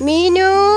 മീനു.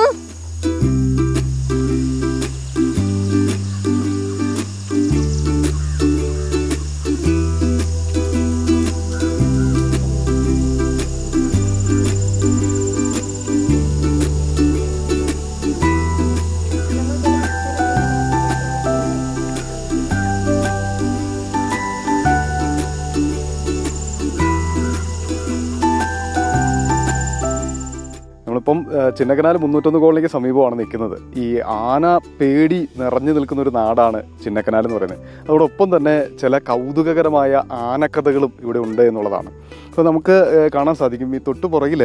നമ്മളിപ്പം ചിന്നക്കനാൽ മുന്നൂറ്റൊന്ന് കോളനിക്ക് സമീപമാണ് നിൽക്കുന്നത്. ഈ ആന പേടി നിറഞ്ഞു നിൽക്കുന്ന ഒരു നാടാണ് ചിന്നക്കനാൽ എന്ന് പറയുന്നത്. അതോടൊപ്പം തന്നെ ചില കൗതുകകരമായ ആനക്കഥകളും ഇവിടെ ഉണ്ട് എന്നുള്ളതാണ്. അപ്പോൾ നമുക്ക് കാണാൻ സാധിക്കും. ഈ തൊട്ടു പുറകിൽ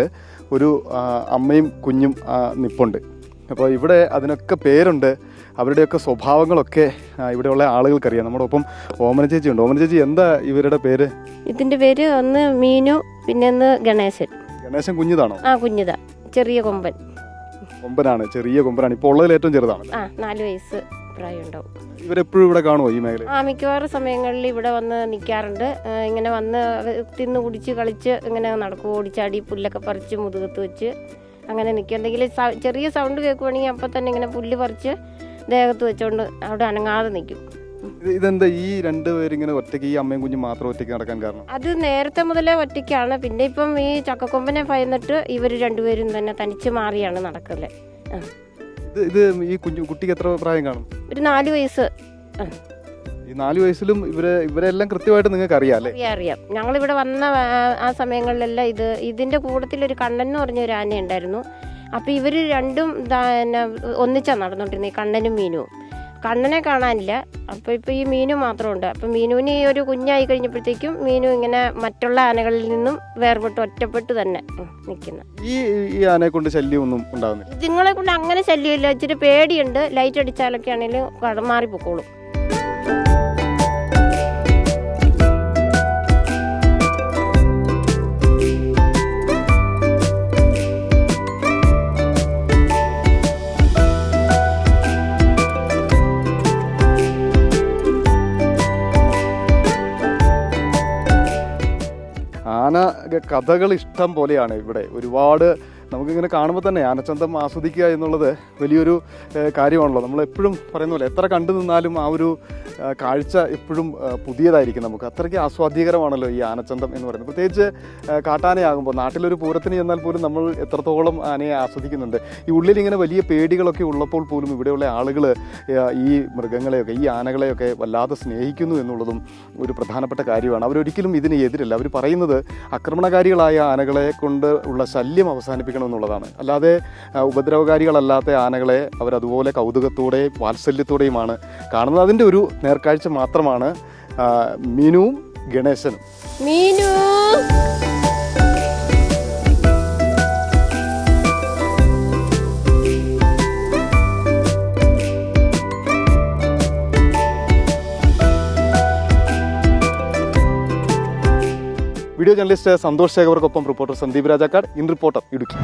ഒരു അമ്മയും കുഞ്ഞും നിപ്പുണ്ട്. അപ്പോൾ ഇവിടെ അതിനൊക്കെ പേരുണ്ട്. അവരുടെയൊക്കെ സ്വഭാവങ്ങളൊക്കെ ഇവിടെയുള്ള ആളുകൾക്കറിയാം. നമ്മുടെ ഒപ്പം ഓമന ചേച്ചി ഉണ്ട്. ഓമന ചേച്ചി എന്താ ഇവരുടെ പേര്? ഇതിന്റെ പേര് ഒന്ന് മീനു പിന്നെ ഒന്ന് ഗണേശൻ. ഗണേശൻ കുഞ്ഞിതാണോ? ആ കുഞ്ഞിതാ. ചെറിയ കൊമ്പൻ. കൊമ്പനാണ് ചെറിയ കൊമ്പനാണ്. ഇപ്പോൾ ഉള്ളതിൽ ഏറ്റവും ചെറുതാണ് ആ നാല് വയസ്സ് പ്രായം ഉണ്ടാവും. ഇവരെപ്പോഴും ഇവിടെ കാണുമോ ഈ മേഖല ആ മിക്കവാറും സമയങ്ങളിൽ ഇവിടെ വന്ന് നിൽക്കാറുണ്ട്. ഇങ്ങനെ വന്ന് തിന്ന് കുടിച്ച് കളിച്ച് ഇങ്ങനെ നടക്കും ഓടിച്ചാടി പുല്ലൊക്കെ പറിച്ച് മുതുകത്ത് വെച്ച് അങ്ങനെ നിൽക്കും. എന്തെങ്കിലും ചെറിയ സൗണ്ട് കേൾക്കുവാണെങ്കിൽ അപ്പം തന്നെ ഇങ്ങനെ പുല്ല് പറിച്ച് ദേഹത്ത് വെച്ചുകൊണ്ട് അവിടെ അനങ്ങാതെ നിൽക്കും. ഇതെന്താ ഈ രണ്ട് പേരിങ്ങനെ ഒറ്റയ്ക്ക് ഈ അമ്മയും കുഞ്ഞും മാത്രം ഒറ്റയ്ക്ക് നടക്കാൻ കാരണം? അത് നേരത്തെ മുതലേ ഒറ്റയ്ക്കാണ്. പിന്നെ ഇപ്പം ഈ ചക്കക്കൊമ്പനെ ഭയന്നിട്ട് ഇവർ രണ്ടുപേരും തന്നെ തനിച്ച് മാറിയാണ് നടക്കൽ. ആ. ഇത് ഇത് ഈ കുഞ്ഞു കുട്ടിക്ക് എത്ര പ്രായം കാണും? ഒരു നാല് വയസ്സ്. ആ, ഈ നാല് വയസ്സിലും ഇവരെ ഇവരെല്ലാം കൃത്യമായിട്ട് നിങ്ങൾക്ക് അറിയാം അല്ലേ? അറിയാം അറിയാം. ഞങ്ങളിവിടെ വന്ന ആ- ആ സമയങ്ങളിലെല്ലാം ഇത് ഇതിന്റെ കൂട്ടത്തിൽ ഒരു കണ്ണൻ എന്ന് പറഞ്ഞ ഒരു ആന ഉണ്ടായിരുന്നു അപ്പോൾ ഇവർ രണ്ടും ദാ- പിന്നെ ഒന്നിച്ചാണ് നടന്നുകൊണ്ടിരുന്നത് ഈ കണ്ണനും മീനുവും. കണ്ണനെ കാണാനില്ല. അപ്പോൾ ഇപ്പോൾ ഈ മീനു മാത്രമുണ്ട്. അപ്പോൾ മീനുവിന് ഈ ഒരു കുഞ്ഞായി കഴിഞ്ഞപ്പോഴത്തേക്കും മീനു ഇങ്ങനെ മറ്റുള്ള ആനകളിൽ നിന്നും വേർപെട്ട് ഒറ്റപ്പെട്ട് തന്നെ നിൽക്കുന്നു. ഈ ഈ ആനയെ കൊണ്ട് ശല്യമൊന്നും ഉണ്ടാകുന്നില്ല ഇതുങ്ങളെ കൊണ്ട് അങ്ങനെ ശല്യമില്ല. ഇച്ചിരി പേടിയുണ്ട്. ലൈറ്റ് അടിച്ചാലൊക്കെ ആണെങ്കിലും മാറിപ്പോക്കോളും. ആന കഥകൾ ഇഷ്ടം പോലെയാണ് ഇവിടെ. ഒരുപാട് നമുക്കിങ്ങനെ കാണുമ്പോൾ തന്നെ ആനച്ചന്തം ആസ്വദിക്കുക എന്നുള്ളത് വലിയൊരു കാര്യമാണല്ലോ. നമ്മൾ എപ്പോഴും പറയുന്ന പോലെ എത്ര കണ്ടു നിന്നാലും ആ ഒരു കാഴ്ച എപ്പോഴും പുതിയതായിരിക്കും നമുക്ക്. അത്രയ്ക്ക് ആസ്വാദ്യകരമാണല്ലോ ഈ ആനച്ചന്തം എന്ന് പറയുന്നത്. പ്രത്യേകിച്ച് കാട്ടാനയാകുമ്പോൾ നാട്ടിലൊരു പൂരത്തിന് ചെന്നാൽ പോലും നമ്മൾ എത്രത്തോളം ആനയെ ആസ്വദിക്കുന്നുണ്ട്. ഈ ഉള്ളിൽ ഇങ്ങനെ വലിയ പേടികളൊക്കെ ഉള്ളപ്പോൾ പോലും ഇവിടെയുള്ള ആളുകൾ ഈ മൃഗങ്ങളെയൊക്കെ ഈ ആനകളെയൊക്കെ വല്ലാതെ സ്നേഹിക്കുന്നു എന്നുള്ളതും ഒരു പ്രധാനപ്പെട്ട കാര്യമാണ്. അവരൊരിക്കലും ഇതിന് എതിരല്ല. അവർ പറയുന്നത് ആക്രമണകാരികളായ ആനകളെ കൊണ്ട് ഉള്ള ശല്യം അവസാനിപ്പിക്കണം എന്നുള്ളതാണ് അല്ലാതെ ഉപദ്രവകാരികളല്ലാത്ത ആനകളെ അവരതുപോലെ കൗതുകത്തോടെയും വാത്സല്യത്തോടെയുമാണ് കാണുന്നത്. അതിന്റെ ഒരു നേർക്കാഴ്ച മാത്രമാണ് മീനുവും ഗണേശനും. Meenu! Video journalist Santhosh ശേഖർക്കൊപ്പം reporter Sandeep Rajakkad. In reporter Idukki.